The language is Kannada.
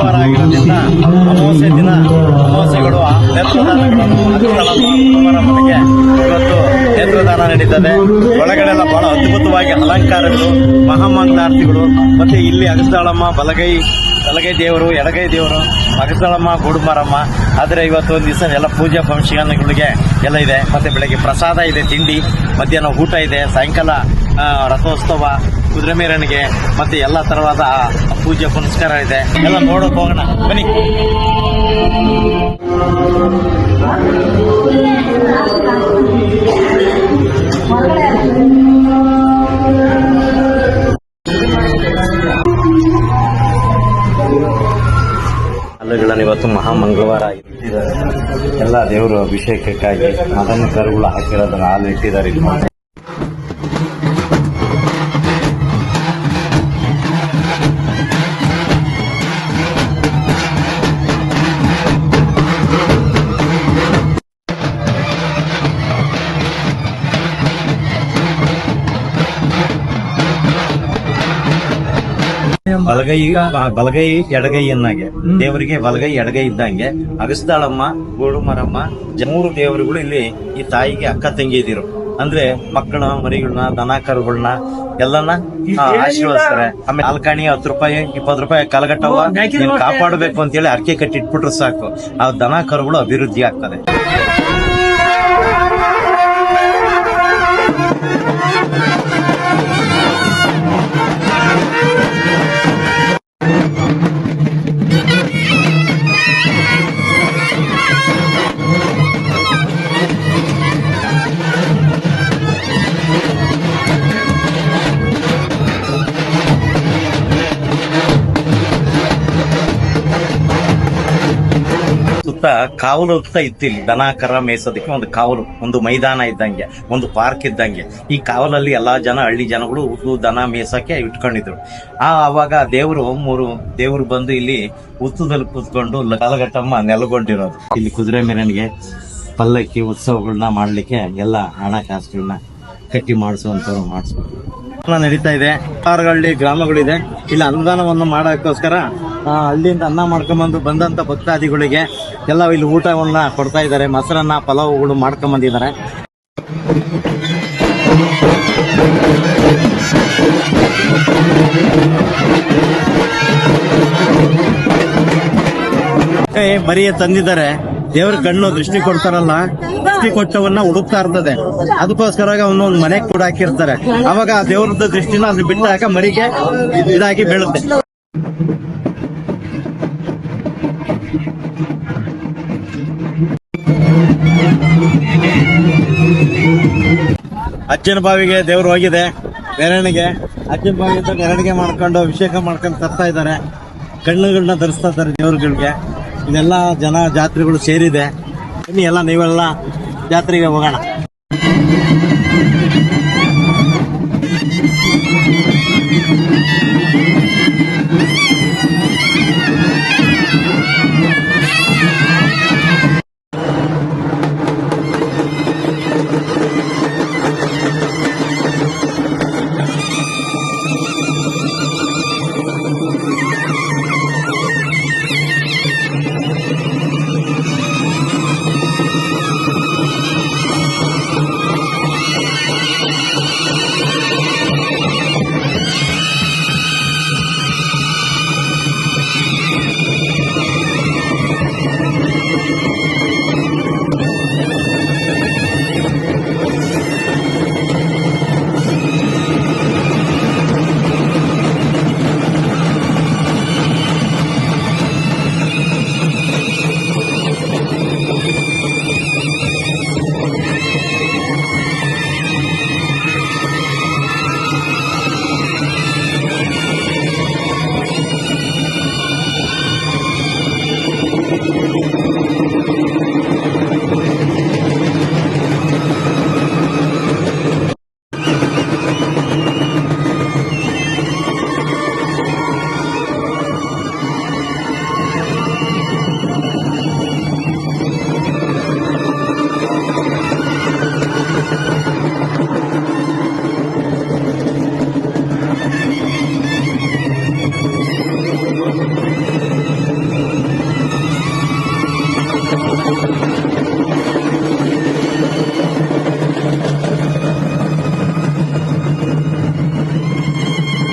ಮಂಗಳವಾರ ಆಗಿರೋದ್ರಿಂದ ಅಮಾವಾಸ್ಯ ದಿನ ಅಮಾವಾಸ್ಯೆಗಳು ಮನೆಗೆ ಇವತ್ತು ನೇತ್ರದಾನ ನಡೀತದೆ. ಒಳಗಡೆ ಎಲ್ಲ ಬಹಳ ಅದ್ಭುತವಾಗಿ ಅಲಂಕಾರಗಳು ಮಹಾಮಂಗಳಾರತಿಗಳು ಮತ್ತೆ ಇಲ್ಲಿ ಅಗಸ್ತಾಳಮ್ಮ ಬಲಗೈ ಬಲಗೈ ದೇವರು, ಎಡಗೈ ದೇವರು ಅಗಸ್ತಾಳಮ್ಮ ಗೂಡುಮಾರಮ್ಮ. ಆದರೆ ಇವತ್ತು ಒಂದು ದಿವಸ ಎಲ್ಲ ಪೂಜಾ ಫಂಕ್ಷನ್ಗಳಿಗೆ ಎಲ್ಲ ಇದೆ. ಮತ್ತೆ ಬೆಳಗ್ಗೆ ಪ್ರಸಾದ ಇದೆ, ತಿಂಡಿ, ಮಧ್ಯಾಹ್ನ ಊಟ ಇದೆ, ಸಾಯಂಕಾಲ ರಥೋತ್ಸವ ಕುದುರೆ ಮೇರಣಿಗೆ ಮತ್ತೆ ಎಲ್ಲ ತರವಾದ ಪೂಜೆ ಪುನಸ್ಕಾರ ಇದೆ. ಎಲ್ಲ ನೋಡೋಕೆ ಹೋಗೋಣ. ಬನ್ನಿ. ಇವತ್ತು ಮಹಾಮಂಗಳವಾರ ಇಟ್ಟಿದ್ದಾರೆ. ಎಲ್ಲ ದೇವರು ಅಭಿಷೇಕಕ್ಕಾಗಿ ಮದನ ಕರುಗಳು ಹಾಕಿರೋದನ್ನ ಹಾಲು ಇಟ್ಟಿದ್ದಾರೆ. ಬಲಗೈ ಬಲಗೈ ಎಡಗೈ ಎನ್ನಾಗೆ. ದೇವರಿಗೆ ಬಲಗೈ ಎಡಗೈ ಇದ್ದಂಗೆ. ಅಗಸ್ತಾಳಮ್ಮ ಗೋಡುಮರಮ್ಮ ಮೂರು ದೇವರುಗಳು ಇಲ್ಲಿ ಈ ತಾಯಿಗೆ ಅಕ್ಕ ತಂಗಿ ತಂಗಿದಿರು. ಅಂದ್ರೆ ಮಕ್ಕಳ ಮರಿಗಳನ್ನ ದನ ಕರುಗಳನ್ನ ಎಲ್ಲನ್ನ ಆ, ಆಶೀರ್ವದಿಸ್ತಾರೆ. ಆಮೇಲೆ ನಾಲ್ಕಾಣಿ ಹತ್ತು ರೂಪಾಯಿ ಇಪ್ಪತ್ತು ರೂಪಾಯಿ ಕಾಲಘಟ್ಟವ ಕಾಪಾಡಬೇಕು ಅಂತ ಹೇಳಿ ಅರ್ಕೆ ಕಟ್ಟಿ ಇಟ್ಬಿಟ್ರೆ ಸಾಕು. ಆ ದನ ಕರುಗಳು ಅಭಿವೃದ್ಧಿ ಆಗ್ತದೆ ಸುತ್ತ ಕಾವಲು ಅಂತ ಇತ್ತು ಇಲ್ಲಿ ದನ ಕರ ಮೇಯಿಸೋದಕ್ಕೆ ಒಂದು ಕಾವಲು, ಒಂದು ಮೈದಾನ ಇದ್ದಂಗೆ, ಒಂದು ಪಾರ್ಕ್ ಇದ್ದಂಗೆ. ಈ ಕಾವಲಲ್ಲಿ ಎಲ್ಲಾ ಜನ, ಹಳ್ಳಿ ಜನಗಳು ಉದ್ದು ದನ ಮೇಯ್ಸಕ್ಕೆ ಇಟ್ಕೊಂಡಿದ್ರು. ಆ ಅವಾಗ ದೇವರು, ಮೂರು ದೇವರು ಬಂದು ಇಲ್ಲಿ ಉತ್ತದಲ್ಲಿ ಕೂತ್ಕೊಂಡು ಕಾಲಘಟ್ಟಮ್ಮ ನೆಲಗೊಂಡಿರೋದು. ಇಲ್ಲಿ ಕುದುರೆ ಮೆರವಣಿಗೆ ಪಲ್ಲಕ್ಕಿ ಉತ್ಸವಗಳನ್ನ ಮಾಡ್ಲಿಕ್ಕೆ ಎಲ್ಲ ಹಣಕಾಸುಗಳನ್ನ ಕಟ್ಟಿ ಮಾಡಿಸುವಂಥವ್ರು ಮಾಡಿಸ್ಬೇಕು. ನಡೀತಾ ಇದೆ. ಹಳ್ಳಿ ಗ್ರಾಮಗಳಿದೆ. ಇಲ್ಲಿ ಅನುದಾನವನ್ನು ಮಾಡೋಕ್ಕೋಸ್ಕರ ಅಲ್ಲಿಂದ ಅನ್ನ ಮಾಡ್ಕೊಂಬಂದು ಬಂದಂತ ಭಕ್ತಾದಿಗಳಿಗೆ ಎಲ್ಲ ಇಲ್ಲಿ ಊಟವನ್ನ ಕೊಡ್ತಾ ಇದ್ದಾರೆ. ಮೊಸರನ್ನ, ಪಲಾವುಗಳು ಮಾಡ್ಕೊಂಬಂದಿದ್ದಾರೆ ಬರೀ ತಂದಿದ್ದಾರೆ. ದೇವ್ರ ಕಣ್ಣು ದೃಷ್ಟಿ ಕೊಡ್ತಾರಲ್ಲ. ದೃಷ್ಟಿ ಕೊಟ್ಟವನ್ನ ಹುಡುಕ್ತಾ ಇರ್ತದೆ. ಅದಕ್ಕೋಸ್ಕರ ಒಂದೊಂದು ಮನೆಗೆ ಕೂಡ ಹಾಕಿರ್ತಾರೆ. ಅವಾಗ ಆ ದೇವ್ರದ ದೃಷ್ಟಿನ ಅದು ಬಿಟ್ಟಾಗ ಮರಿಗೆ ಇದಾಗಿ ಬೀಳುತ್ತೆ. ಅಜ್ಜನ ಬಾವಿಗೆ ದೇವ್ರು ಹೋಗಿದೆ. ಮೆರವಣಿಗೆ. ಅಜ್ಜನ ಬಾವಿಯಿಂದ ಮೆರವಣಿಗೆ ಮಾಡ್ಕೊಂಡು ಅಭಿಷೇಕ ಮಾಡ್ಕೊಂಡು ತರ್ತಾ ಇದ್ದಾರೆ. ಕಣ್ಣುಗಳನ್ನ ಧರಿಸ್ತಾ ಇದ್ದಾರೆ ದೇವ್ರುಗಳಿಗೆ. ಇದೆಲ್ಲ ಜನ ಜಾತ್ರೆಗಳು ಸೇರಿದೆ. ಬನ್ನಿ ಎಲ್ಲ ನೀವೆಲ್ಲ ಜಾತ್ರೆಗೆ ಹೋಗೋಣ.